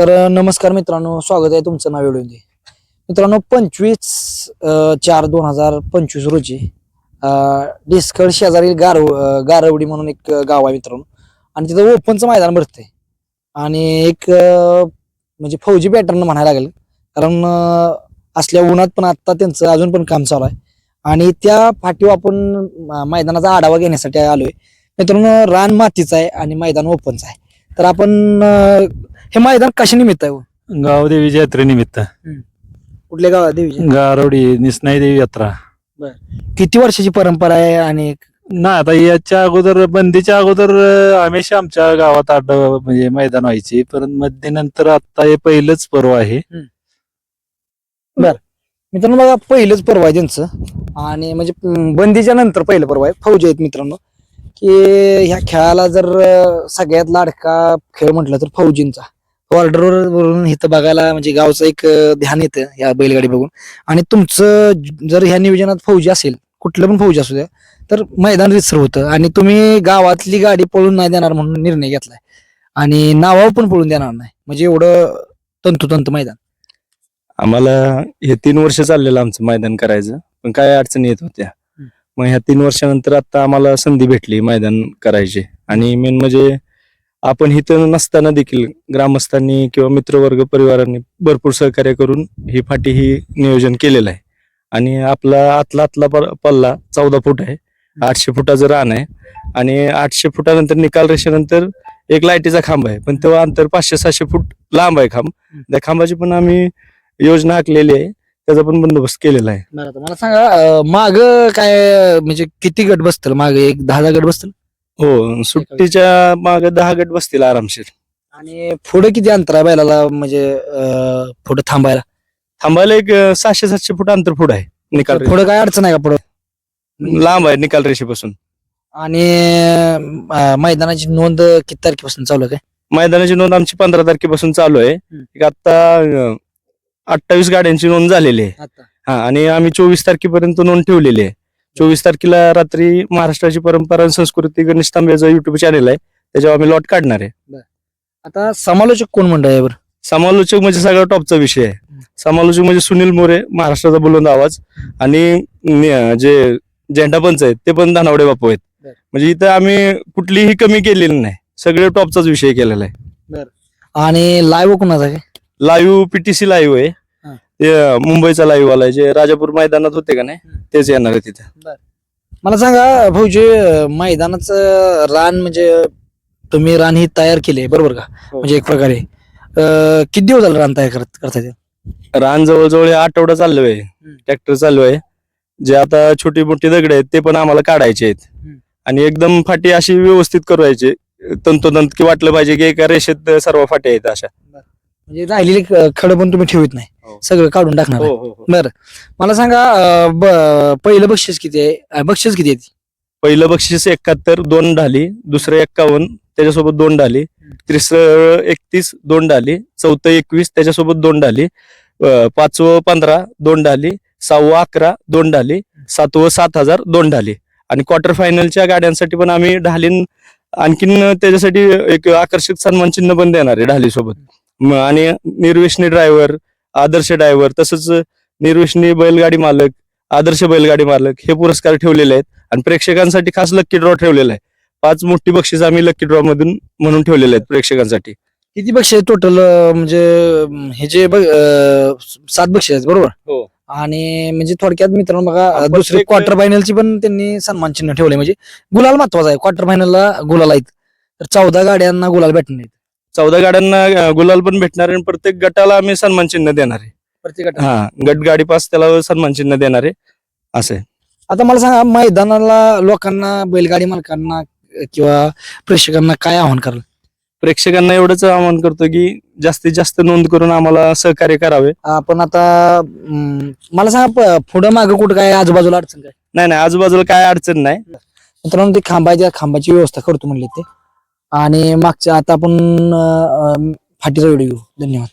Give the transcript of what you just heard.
तर नमस्कार मित्रांनो स्वागत आहे तुमचं नाव व्हिडिओमध्ये मित्रांनो पंचवीस चार दोन हजार पंचवीस रोजी डिस्कड शेजारील गारव गारवडी म्हणून एक गाव आहे मित्रांनो. आणि तिथं ओपनचं मैदान भरते आणि एक म्हणजे फौजी पॅटर्न म्हणायला लागेल. कारण असल्या उन्हात पण आत्ता त्यांचं अजून पण काम चालू आहे. आणि त्या फाटीवर आपण मैदानाचा आढावा घेण्यासाठी आलोय. मित्रांनो रान मातीचा आहे आणि मैदान ओपनचं आहे. तर आपण अ, हे मैदान कशा निमित्त आहे हो? गावदेवीच्या यात्रेनिमित्त कुठल्या गावात देवीची गारवडी निसनाई देवी यात्रा किती वर्षाची परंपरा आहे आणि ना आता याच्या अगोदर बंदीच्या अगोदर अं, हमेशा आमच्या गावात आड म्हणजे मैदान व्हायची. पण मध्यनंतर आता हे पहिलंच पर्व आहे. मित्रांनो बघा पहिलंच पर्व आहे त्यांचं. आणि म्हणजे अं, बंदीच्या नंतर पहिलं पर्व आहे. फौजी आहेत मित्रांनो. की ह्या खेळाला जर सगळ्यात लाडका खेळ म्हटलं तर फौजींचा. ऑर्डर वरून इथं बघायला म्हणजे गावचं एक ध्यान येतं या बैलगाडी बघून. आणि तुमचं जर ह्या नियोजनात फौजी असेल कुठलं पण फौजी असू द्या तर मैदान रिसर होतं. आणि तुम्ही गावातली गाडी पळून नाही देणार म्हणून निर्णय घेतलाय. आणि नावावर पण पळून देणार नाही. म्हणजे एवढं तंतोतंत मैदान. आम्हाला हे तीन वर्ष चाललेलं आमचं मैदान करायचं. पण काय अडचणी येत होत्या. मग ह्या तीन वर्षानंतर आता आम्हाला संधी भेटली मैदान करायची. आणि मेन म्हणजे आपण इथं नसताना देखील ग्रामस्थांनी किंवा मित्रवर्ग परिवारांनी भरपूर सहकार्य करून ही फाटी ही नियोजन केलेलं आहे. आणि आपला आतला आतला प- पल्ला चौदा फूट आहे. आठशे फुटाचं रान आहे. आणि आठशे फुटानंतर निकाल रेषेनंतर एक लाईटीचा खांब आहे. पण तेव्हा अंतर पाचशे सहाशे फूट लांब आहे खांब. त्या खांबाची पण आम्ही योजना आखलेली आहे. त्याचा पण बंदोबस्त केलेला आहे. बरं आता मला सांगा माग काय म्हणजे किती गट बसतील? माग एक दहा दहा गट बसतील? हो सुट्टीच्या मागे दहा गट बसतील आरामशीर. आणि पुढे किती अंतर आहे बैलाला? म्हणजे अं, पुढे थांबायला? थांबायला एक अं, सहाशे सातशे फूट अंतर पुढे आहे निकाल पुढे काय अडचण आहे का पुढे? लांब आहे निकाल रेषेपासून. आणि अं, मैदानाची नोंद किती तारखेपासून चालू आहे? काय मैदानाची नोंद आमची पंधरा तारखेपासून चालू आहे. हम्म. एक आता अठ्ठावीस गाड्यांची नोंद झालेली आहे. आता. हा आणि आम्ही चोवीस तारखेपर्यंत नोंद ठेवलेली आहे. चोवीस तारखेला रात्री महाराष्ट्राची परंपरा आणि संस्कृती गणेश तांब्याचं युट्यूब चॅनल आहे. त्याच्यावर आम्ही लॉट काढणार आहे. आता समालोचक कोण मंडळ यावर समालोचक म्हणजे सगळा टॉपचा विषय आहे. समालोचक म्हणजे सुनील मोरे महाराष्ट्राचा बुलंद आवाज आणि नि- जे झेंडा पंच आहेत ते पण धानावडे बापू आहेत. बर. म्हणजे इथं आम्ही कुठलीही कमी केलेली नाही. सगळे टॉपचाच विषय केलेला आहे. आणि लाईव्ह कोणाचा काय लाईव्ह पीटीसी लाईव्ह आहे हा. ते मुंबईचा लाईव्ह आलाय जे राजापूर मैदानात होते का नाही. तेच येणार आहे तिथे मला सांगा भाऊजी मैदानाचं रान म्हणजे तुम्ही रान ही तयार केले बरोबर का हो. म्हणजे एक प्रकारे अं, किती दिवस झालं रान तयार करत करता ते रान जवळजवळ हे आठवडा चालू आहे. ट्रॅक्टर चालू आहे जे आता छोटी मोठी दगड आहेत ते पण आम्हाला काढायचे आहेत हम्म. आणि एकदम फाटी अशी व्यवस्थित करायची तंतोतंत की वाटलं पाहिजे की एका रेषेत सर्व फाटी आहेत अशा म्हणजे राहिलेली खड पण तुम्ही ठेवत नाही. हो. सगळं काढून टाकणार आहे. बरं. मला सांगा अं, ब- पहिलं बक्षीस किती आहे? अं, बक्षीस किती आहे पहिलं बक्षीस एकाहत्तर दोन ढाली दुसरं एक्कावन्न त्याच्यासोबत दोन ढाली तिसरं एकतीस दोन ढाली चौथं एकवीस त्याच्यासोबत दोन ढाली अं, पाचवं पंधरा दोन ढाली सहावं अकरा दोन ढाली सातवं सात हजार दोन ढाली. आणि क्वार्टर फायनलच्या गाड्यांसाठी पण आम्ही ढालीन आणखीन त्याच्यासाठी एक आकर्षक सन्मान चिन्ह पण देणार आहे ढाली सोबत म- आणि निर्वेशनी ड्रायव्हर आदर्श ड्रायव्हर तसंच निर्वेशनी बैलगाडी मालक आदर्श बैलगाडी मालक हे पुरस्कार ठेवलेले आहेत. आणि प्रेक्षकांसाठी खास लक्की ड्रॉ ठेवलेला आहे. पाच मोठी बक्षीस आम्ही लक्की ड्रॉ मधून म्हणून ठेवलेले आहेत प्रेक्षकांसाठी. किती बक्षीस टोटल म्हणजे हे जे सात बक्षीस आहेत बरोबर? हो. आणि म्हणजे थोडक्यात मित्रांनो बघा दुसरे क्वार्टर फायनलची पण त्यांनी सन्मान चिन्ह ठेवले म्हणजे गुलाल महत्त्वाचा आहे क्वार्टर फायनलला गुलाल आहेत. तर चौदा गाड्यांना गुलाल भेटणार आहेत. चौदा गाड्यांना गुलाल पण भेटणार आहे आणि प्रत्येक गटाला आम्ही सन्मान चिन्ह देणार आहे. प्रत्येक हा गट गाडी पास त्याला सन्मान चिन्ह देणार आहे. असं. आता मला सांगा मैदानाला लोकांना बैलगाडी मालकांना किंवा प्रेक्षकांना काय आव्हान कराल? प्रेक्षकांना एवढंच आवाहन करतो की जास्तीत जास्त नोंद करून आम्हाला सहकार्य करावे. आपण आता अं, मला सांगा प- पुढं मागं कुठं काय आजूबाजूला अडचण काय? नाही नाही आजूबाजूला काय अडचण नाही. मित्रांनो ते खांबाच्या खांबाची व्यवस्था करतो म्हणले ते. आणि मागच्या आता आपण फाटीचा व्हिडिओ घेऊ. धन्यवाद.